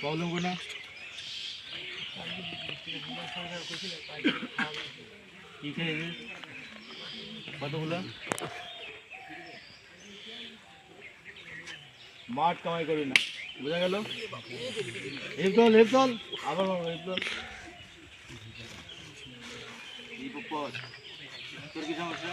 Problem কোনা কি খেয়েছিস কতগুলো মাঠ কামাই করবি না। বোঝা গেল? চল হেপ আবার পপর তোর কি সমস্যা?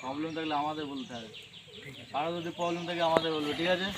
প্রবলেম থাকলে আমাদের বলতে হবে। আরও যদি প্রবলেম থাকে আমাদের বলবে ঠিক আছে?